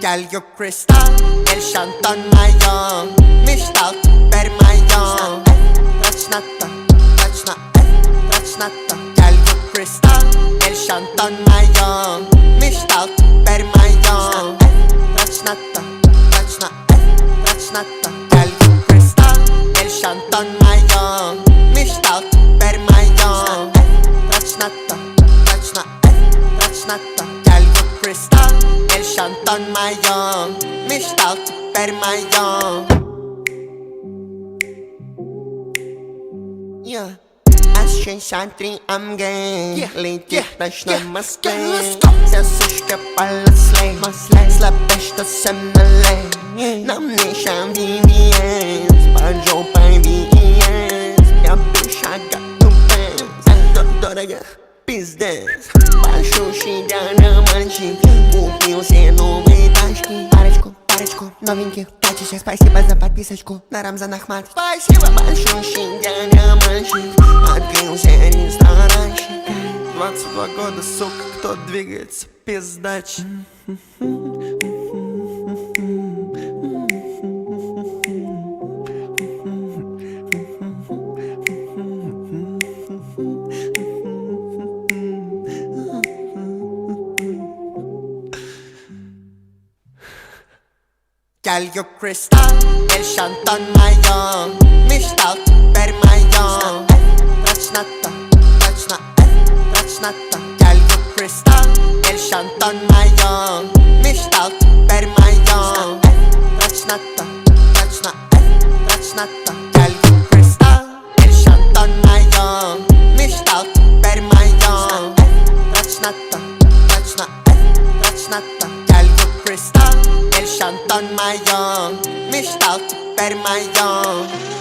Gel gök kristal El shantan mayon Mishtal per mayon Rachnata Rachna Rachnata Gel gök kristal El shantan mayon Mishtal per mayon Rachnata Rachna Rachnata Gel gök kristal El shantan mayon Mishtal per Şantan mayon Mishtal tiper mayon Yeah. Ashen shantrin am gang. Lady bash yeah. maske Se sushke pala slay Slapesh to semnale Nam nishan VVS Banjo pain VES Ja bitch I got two fans. Dora yeah. пиздец. Большущий диамантчик Купил себе новые тачки. Парочку, парочку новеньких пачечек Спасибо за подписочку на Рамзан Ахмат. Спасибо Большущий диамантчик Открыл себе ресторанчик 22 года, сука, кто двигается пиздач. Gel gök kristal. El shantan mayon Mishtal per mayon Rachnata Rachna Rachnata Gel gök kristal El shantan mayon Mishtal per mayon Rachnata Rachna Rachnata Gel gök kristal El shantan mayon Mishtal per mayon Rachnata Rachna Rachnata Gel Shant on my own, mischt my own.